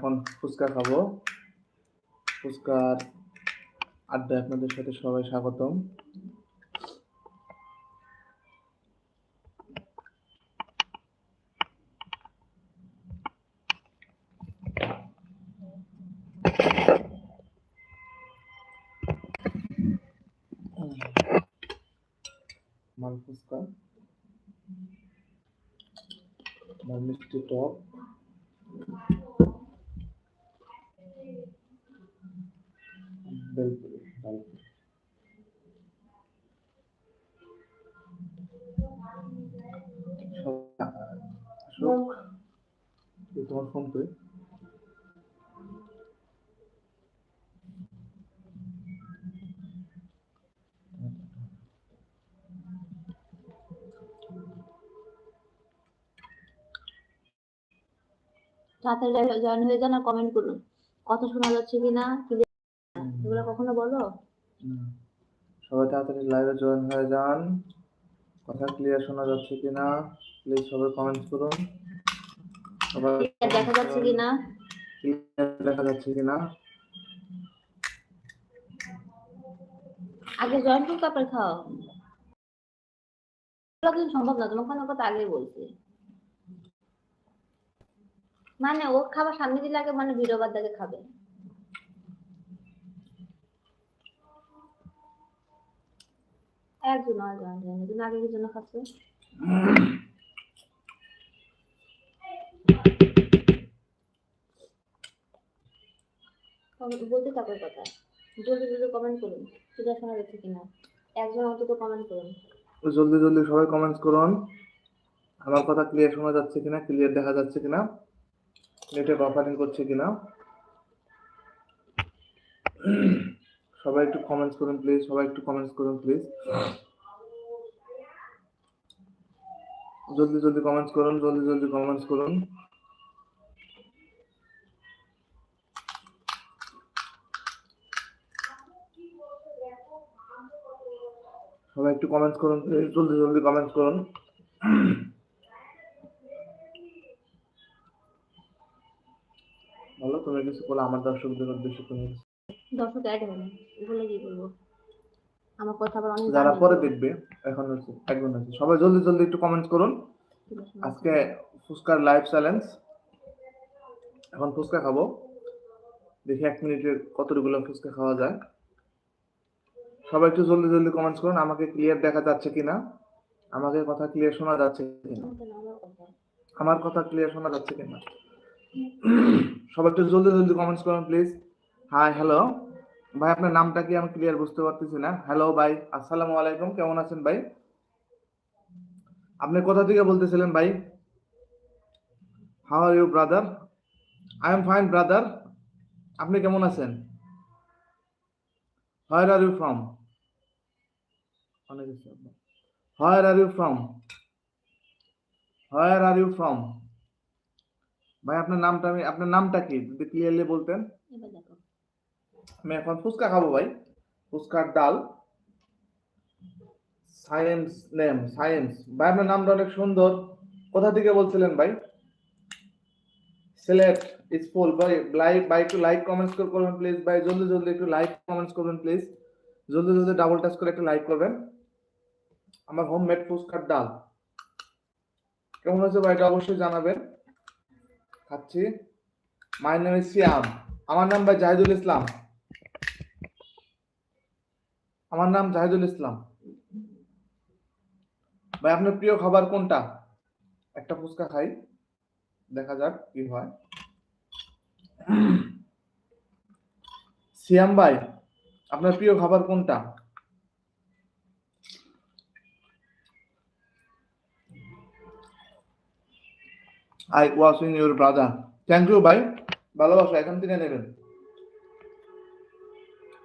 এখন ফুচকা খাব। ফুচকার আড্ডায় আপনাদের সাথে সবাই স্বাগতম। মাল ফুচকা। মাল মিষ্টি টক। তাড়াতাড়ি জয়েন হয়ে যান আর কমেন্ট করুন। কথা শোনা যাচ্ছে কিনা? এগুলো কখনো বলো? সবাই তাড়াতাড়ি লাইভে জয়েন হয়ে যান। কথা ক্লিয়ার শোনা যাচ্ছে কিনা? প্লিজ সবাই কমেন্ট করুন। দেখা যাচ্ছে কিনা? দেখা যাচ্ছে কিনা? আগে জয়েন করতে তারপরে খাও। কিন্তু সম্ভব না তোমাকে অনেক কথা আগে বলছি। মানে ও খাবার সামনে দিলে আগে মানে ভিডিও বাদ দেখে খাবে। একজন জয়েন আগে জন্য খাচ্ছ। বলতে থাকো কথা। জলদি জলদি কমেন্ট করুন সেটা শোনা যাচ্ছে কিনা। একজন অন্তত কমেন্ট করুন। জলদি জলদি সবাই কমেন্টস করুন। আমার কথা ক্লিয়ার শোনা যাচ্ছে কিনা ক্লিয়ার দেখা যাচ্ছে কিনা? নেটে বাফারিং করছে কিনা? সবাই একটু কমেন্টস করুন প্লিজ সবাই একটু কমেন্টস করুন প্লিজ জলদি জলদি কমেন্টস করুন, জলদি জলদি কমেন্টস করুন। সবাই একটু কমেন্টস করুন প্লিজ জলদি জলদি কমেন্টস করুন। ভালো তুমি কিছু বলো আমার দর্শকদের উদ্দেশ্যে তুমি। দর্শক অ্যাড হবে বলে কি বলব? আমার কথা আবার অনেক যারা পরে দেখবে এখন হচ্ছে একজন আছে। সবাই জলদি জলদি একটু কমেন্টস করুন। আজকে ফুচকার লাইভ চ্যালেঞ্জ এখন ফুচকা খাব। দেখি এক মিনিটের কতটুকুলো ফুচকা খাওয়া যায়। সবাই একটু জলদি জলদি কমেন্টস করুন। আমাকে ক্লিয়ার দেখা যাচ্ছে কিনা? আমাকে কথা ক্লিয়ার শোনা যাচ্ছে কিনা? আমার কথা। আমার কথা ক্লিয়ার শোনা যাচ্ছে কিনা? সবাই একটু জলদি জলদি কমেন্টস করুন প্লিজ হাই হ্যালো ভাই, আপনার নামটা কি? আমি ক্লিয়ার বুঝতে পারতেছি না। হ্যালো ভাই। আসসালামু আলাইকুম। কেমন আছেন ভাই? আপনি কোথা থেকে বলতেছিলেন ভাই? How are you brother I am fine brother আপনি কেমন আছেন? হোয়ার আর ইউ ফ্রম অনেক where are you from where are you from ভাই, আপনার নামটা আমি আপনার নামটা কি? যদি ক্লিয়ারলি বলতেন। আমি এখন ফুচকা খাব ভাই। ফুচকার ডাল। সায়েন্স নেম সায়েন্স ভাই, আপনার নামটা অনেক সুন্দর। কোথা থেকে বলছিলেন ভাই? সিলেট ইজ ফুল ভাই লাইক ভাই, একটু লাইক কমেন্টস করবেন প্লিজ ভাই, জলদি জলদি একটু লাইক কমেন্টস করবেন প্লিজ জলদি জলদি ডাবল টাচ করে একটু লাইক করবেন। আমার হোম মেড ফুচকার ডাল। কেমন হয়েছে ভাই? এটা অবশ্যই জানাবেন। খাচ্ছি। মাই নেম ইজ সিয়াম আমার নাম ভাই জাহিদুল ইসলাম। আমার নাম জাহিদুল ইসলাম। ভাই, আপনার প্রিয় খাবার কোনটা? একটা ফুচকা খাই, দেখা যাক কি হয়। সিয়াম ভাই, আপনার প্রিয় খাবার কোনটা? I watching your brother. Thank you ভাই, ভালোবাসা, এখান থেকে নেবেন।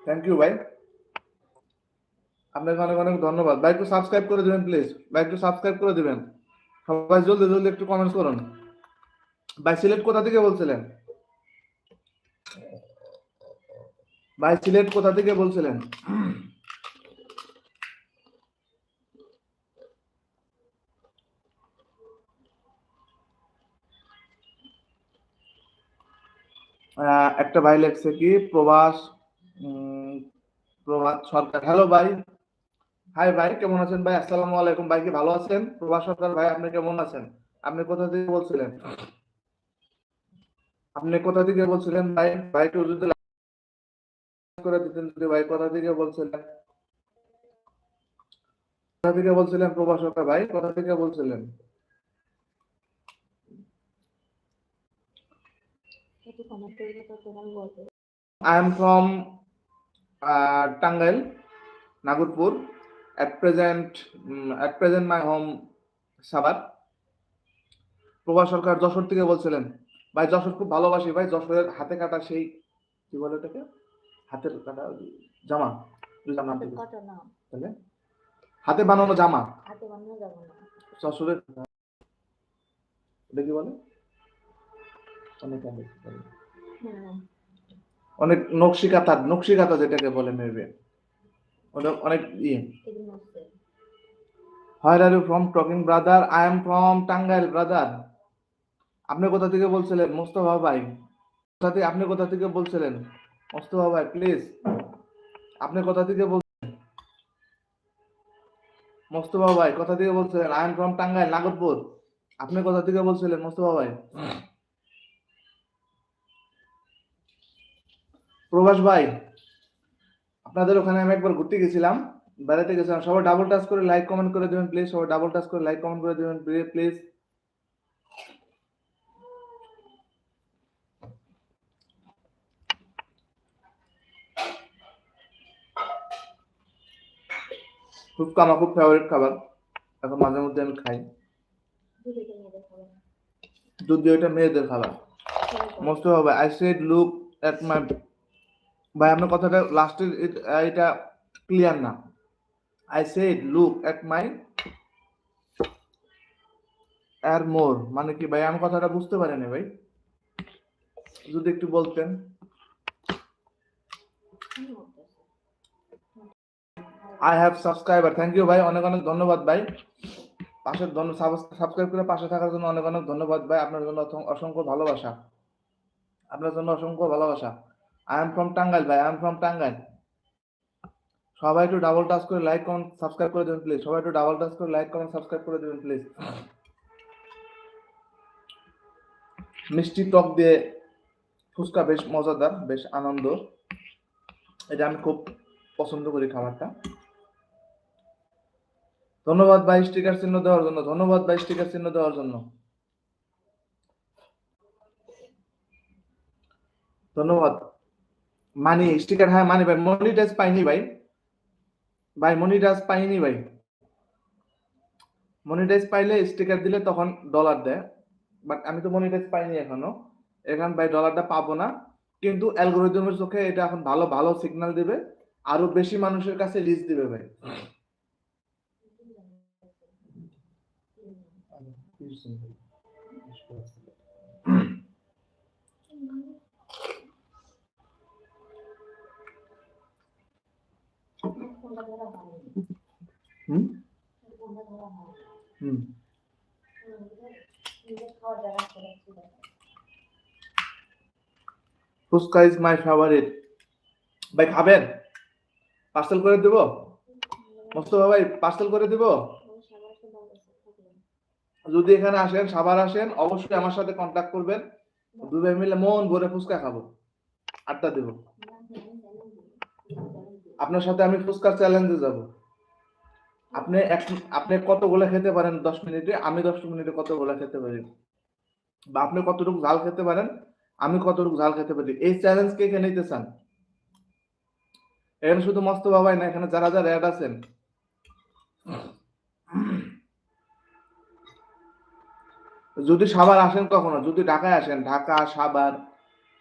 থ্যাংক ইউ ভাই। আপনাকে অনেক অনেক ধন্যবাদ। ভাই, একটু সাবস্ক্রাইব করে দেবেন প্লিজ ভাই, একটু সাবস্ক্রাইব করে দেবেন। সবাই জলদি জলদি একটু কমেন্টস করুন। ভাই, সিলেট কোথা থেকে বলছিলেন? ভাই, সিলেট কোথা থেকে বলছিলেন? একটা ভাই লেখছে কি, প্রবাস প্রভাত সরকার। হ্যালো ভাই। হাই ভাই কেমন আছেন ভাই? আসসালামু আলাইকুম ভাই কি ভালো আছেন? প্রভাস সরকার ভাই আপনি কেমন আছেন? আপনি কোথা থেকে বলছিলেন? আপনি কোথা থেকে বলছিলেন ভাই? ভাই একটু যদি করে দিতেন যদি ভাই কোথা থেকে বলছিলেন? কোথা থেকে বলছিলেন প্রভাস সরকার ভাই? কোথা থেকে বলছিলেন? I am from uh, Tangal, Nagurpur. At present, at present my home সাবার প্রভাস সরকার যশোর থেকে বলছিলেন ভাই যশোর খুব ভালোবাসি ভাই যশোরের হাতে কাটা সেই কি বলে ওটাকে? হাতের কাটা জামা তাহলে? হাতে বানানো জামা। যশোরের কি বলে? অনেক। হুম, অনেক নকশি কাতা নকশি কাতা যেটাকে বলে মেবি ওটা অনেক ইয়ে। are you from talking brother? I am from Tangail brother. আপনি কোথা থেকে বলছিলেন? মোস্তফা ভাই। কোথা থেকে আপনি কোথা থেকে বলছিলেন? মোস্তফা ভাই প্লিজ আপনি কোথা থেকে বলছেন মোস্তফা ভাই কোথা থেকে বলছিলেন? I am from Tangail Nagarpur আপনি কোথা থেকে বলছিলেন মোস্তফা ভাই? প্রভাস ভাই আপনাদের ওখানে আমি একবার ঘুরতে গেছিলাম বেড়াতে গেছিলাম। সবাই ডাবল টাচ করে লাইক কমেন্ট করে দেবেন প্লিজ সবাই ডাবল টাচ করে লাইক কমেন্ট করে দেবেন প্লিজ ফুচকা আমার খুব ফেভারিট খাবার। এখন মাঝে মধ্যে আমি খাই। যদিও এটা মেয়েদের খাবার। মোস্ট হবে। I said look at my ভাই, আপনার কথাটা লাস্টের এটা ক্লিয়ার না। I said look at my R more মানে কি ভাই, আমি কথাটা বুঝতে পারিনি ভাই। যদি একটু বলতেন। I have subscriber thank you ভাই, অনেক অনেক ধন্যবাদ ভাই। পাশে সাবস্ক্রাইব করে পাশে থাকার জন্য অনেক অনেক ধন্যবাদ ভাই, আপনার জন্য অসংখ্য ভালোবাসা। আপনার জন্য অসংখ্য ভালোবাসা। আই এম ফ্রম টাঙ্গাইল ভাই আই এম ফ্রম টাঙ্গাইল সবাই একটু ডাবল টাচ করে লাইক কমেন্ট সাবস্ক্রাইব করে দেবেন প্লিজ সবাই একটু ডাবল টাচ করে লাইক কমেন্ট সাবস্ক্রাইব করে দেবেন প্লিজ মিষ্টি টক দিয়ে ফুচকা বেশ মজাদার, বেশ আনন্দ। এটা আমি খুব পছন্দ করি খাবারটা। ধন্যবাদ ভাই স্টিকার চিহ্ন দেওয়ার জন্য। ধন্যবাদ ভাই স্টিকার চিহ্ন দেওয়ার জন্য। ধন্যবাদ। মানি স্টিকার হ্যাঁ মানি ভাই মনিটাইজ পাইনি ভাই। ভাই মনিটাইজ পাইনি ভাই। মনিটাইজ পাইলে স্টিকার দিলে তখন ডলার দেয় বাট আমি তো মনিটাইজ পাইনি এখনও। এখন ভাই ডলারটা পাবো না, কিন্তু অ্যালগোরিদমের চোখে এটা এখন ভালো ভালো সিগন্যাল দিবে, আরও বেশি মানুষের কাছে রিচ দিবে ভাই। কোনটা ধরা ফুচকা ইজ মাই ফেভারিট ভাই, খাবেন? পার্সেল করে দেবো? মোস্তফা ভাই পার্সেল করে দেবো? সবার যদি এখানে আসেন, সাভার আসেন, অবশ্যই আমার সাথে কন্ট্যাক্ট করবেন। দুই ভাই মিলে মন ভরে ফুচকা খাব। আড্ডা দেবো। আপনার সাথে আমি ফুচকার চ্যালেঞ্জে যাব। আপনি এক, আপনি কত কতগুলো খেতে পারেন দশ মিনিটে? আমি দশ মিনিটে কত কতগুলো খেতে পারি? বা আপনি কতটুকু ঝাল খেতে পারেন? আমি কতটুকু ঝাল খেতে পারি? এই চ্যালেঞ্জ কে কে নিতে চান? এখানে শুধু মস্ত বাবাই না, এখানে যারা যারা অ্যাড আছেন। যদি সাভার আসেন কখনো? যদি ঢাকায় আসেন, ঢাকা, সাভার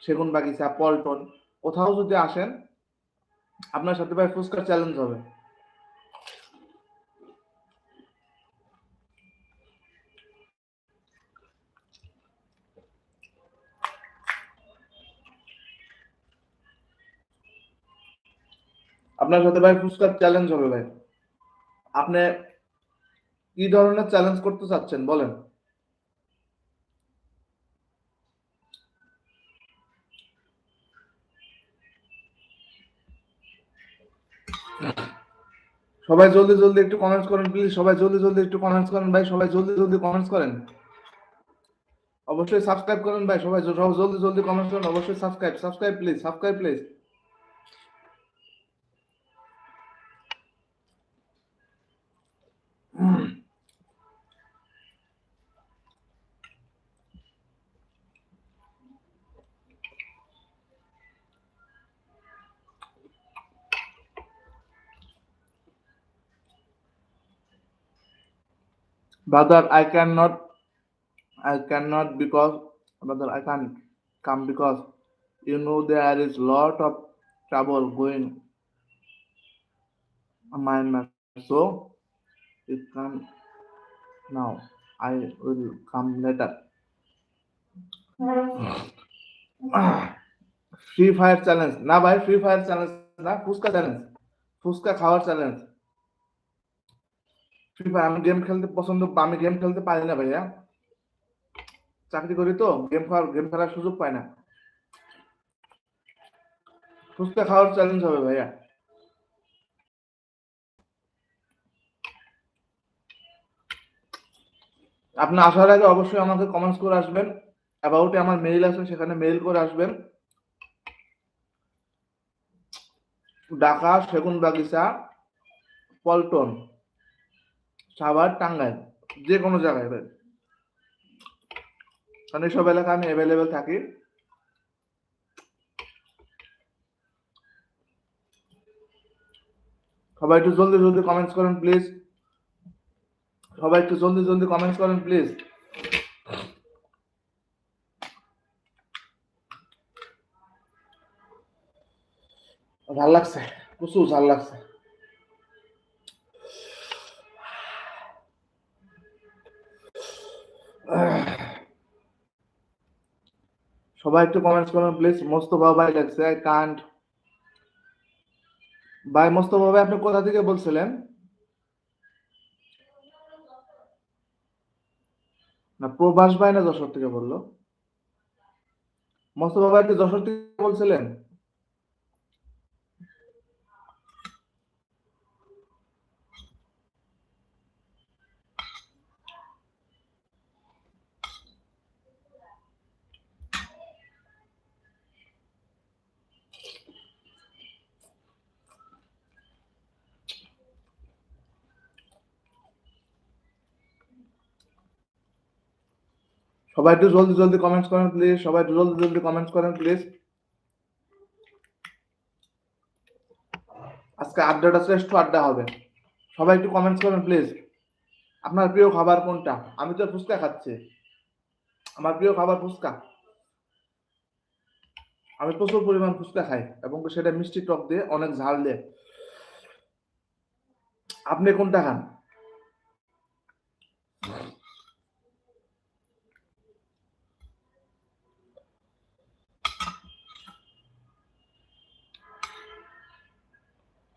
সেগুন বাগিচা পল্টন, কোথাও যদি আসেন আপনার সাথে ভাই ফুচকার চ্যালেঞ্জ হবে। আপনার সাথে ভাই ফুচকার চ্যালেঞ্জ হবে ভাই। আপনি কি ধরনের চ্যালেঞ্জ করতে চাচ্ছেন? বলেন। সবাই জলদি জলদি একটু কমেন্টস করেন প্লিজ সবাই জলদি জলদি একটু কমেন্টস করেন, ভাই। সবাই জলদি জলদি কমেন্টস করেন। অবশ্যই সাবস্ক্রাইব করেন, ভাই। সবাই সব জলদি জলদি কমেন্টস করেন। অবশ্যই subscribe subscribe please subscribe please brother i cannot i cannot because brother i can't come because you know there is lot of trouble going on Myanmar. so it come now i will come later Free Fire challenge না ভাই free fire challenge না fuchka challenge fuchka খাওয়ার challenge Fire আমি game খেলতে পছন্দ আমি game খেলতে পারি না ভাইয়া। চাকরি করি তো গেম খাওয়ার গেম খেলার সুযোগ পাই না। ফুচকা খাওয়ার চ্যালেঞ্জ হবে ভাইয়া। আপনি আসার আগে অবশ্যই আমাকে কমেন্টস করে আসবেন। অ্যাবাউটে আমার মেইল আছে, সেখানে মেইল করে আসবেন। ঢাকা সেগুন বাগিচা পল্টন। সাভার, টাঙ্গাইল, যে কোনো জায়গায় ভাই কারণ এইসব এলাকা আমি অ্যাভেলেবেল থাকি। সবাই একটু জলদি জলদি কমেন্টস করেন প্লিজ সবাই একটু জলদি জলদি কমেন্টস করেন প্লিজ ভালো লাগছে, প্রচুর ভালো লাগছে। সবাই একটু কমেন্টস করুন প্লিজ মোস্তফা ভাই লাগছে আই কান্ট ভাই মোস্তফা ভাই আপনি কোথা থেকে বলছিলেন? না, প্রভাস ভাই না যশোর থেকে বলল? মোস্তফা ভাই যশোর থেকে বলছিলেন? সবাই একটু জলদি জলদি কমেন্টস করেন প্লিজ সবাই একটু জলদি জলদি কমেন্টস করেন প্লিজ আজকে আড্ডাটা শ্রেষ্ঠ আড্ডা হবে। সবাই একটু কমেন্টস করেন প্লিজ আপনার প্রিয় খাবার কোনটা? আমি তো ফুচকা খাচ্ছি। আমার প্রিয় খাবার ফুচকা। আমি প্রচুর পরিমাণ ফুচকা খাই এবং সেটা মিষ্টি টক দিয়ে, অনেক ঝাল দিয়ে। আপনি কোনটা খান?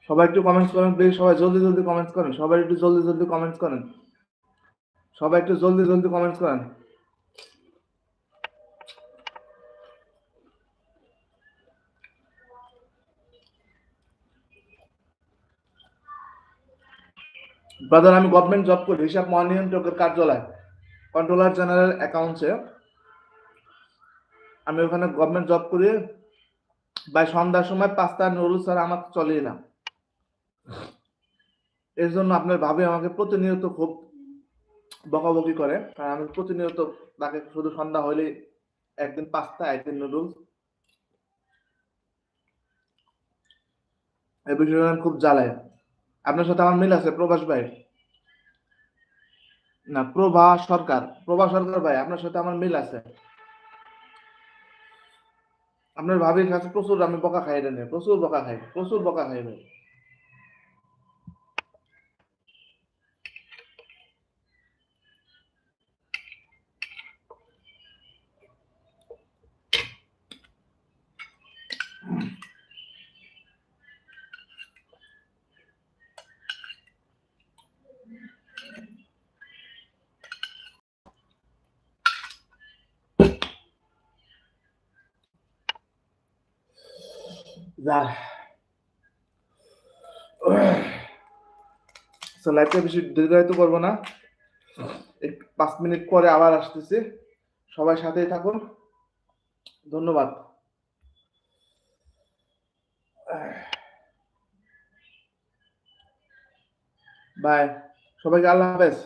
সবাই একটু কমেন্টস করেন প্লিজ সবাই জলদি জলদি কমেন্টস করেন। সবাই একটু জলদি জলদি কমেন্টস করেন। সবাই একটু জলদি জলদি কমেন্টস করেন। ব্রাদার আমি গভর্নমেন্ট জব করি, হিসাব মহানিয়ন্ত্রকের কার্যালয় কন্ট্রোলার জেনারেল অ্যাকাউন্টসে আমি ওখানে গভর্নমেন্ট জব করি। বাই সন্ধ্যার সময় পাঁচটা নুডলস ছাড়া আমার চলেই না এর জন্য আপনার ভাবি আমাকে প্রতিনিয়ত খুব বকাবকি করে। কারণ আমি প্রতিনিয়ত তাকে শুধু সন্ধ্যা হলে একদিন পাস্তা, একদিন নুডলস। এই বিষয়টা খুব জ্বালায়। আপনার সাথে আমার মিল আছে, প্রভাস ভাই। না, প্রভা সরকার প্রভা সরকার ভাই, আপনার সাথে আমার মিল আছে। আপনার ভাবির কাছে প্রচুর আমি বকা খাই প্রচুর বকা খাই, প্রচুর বকা খাই ভাই। যা সো লাইভটা বেশি দীর্ঘায়িত করব না। একটু পাঁচ মিনিট পরে আবার আসতেছি। সবাই সাথেই থাকুন। ধন্যবাদ। বাই সবাইকে আল্লাহ হাফেজ।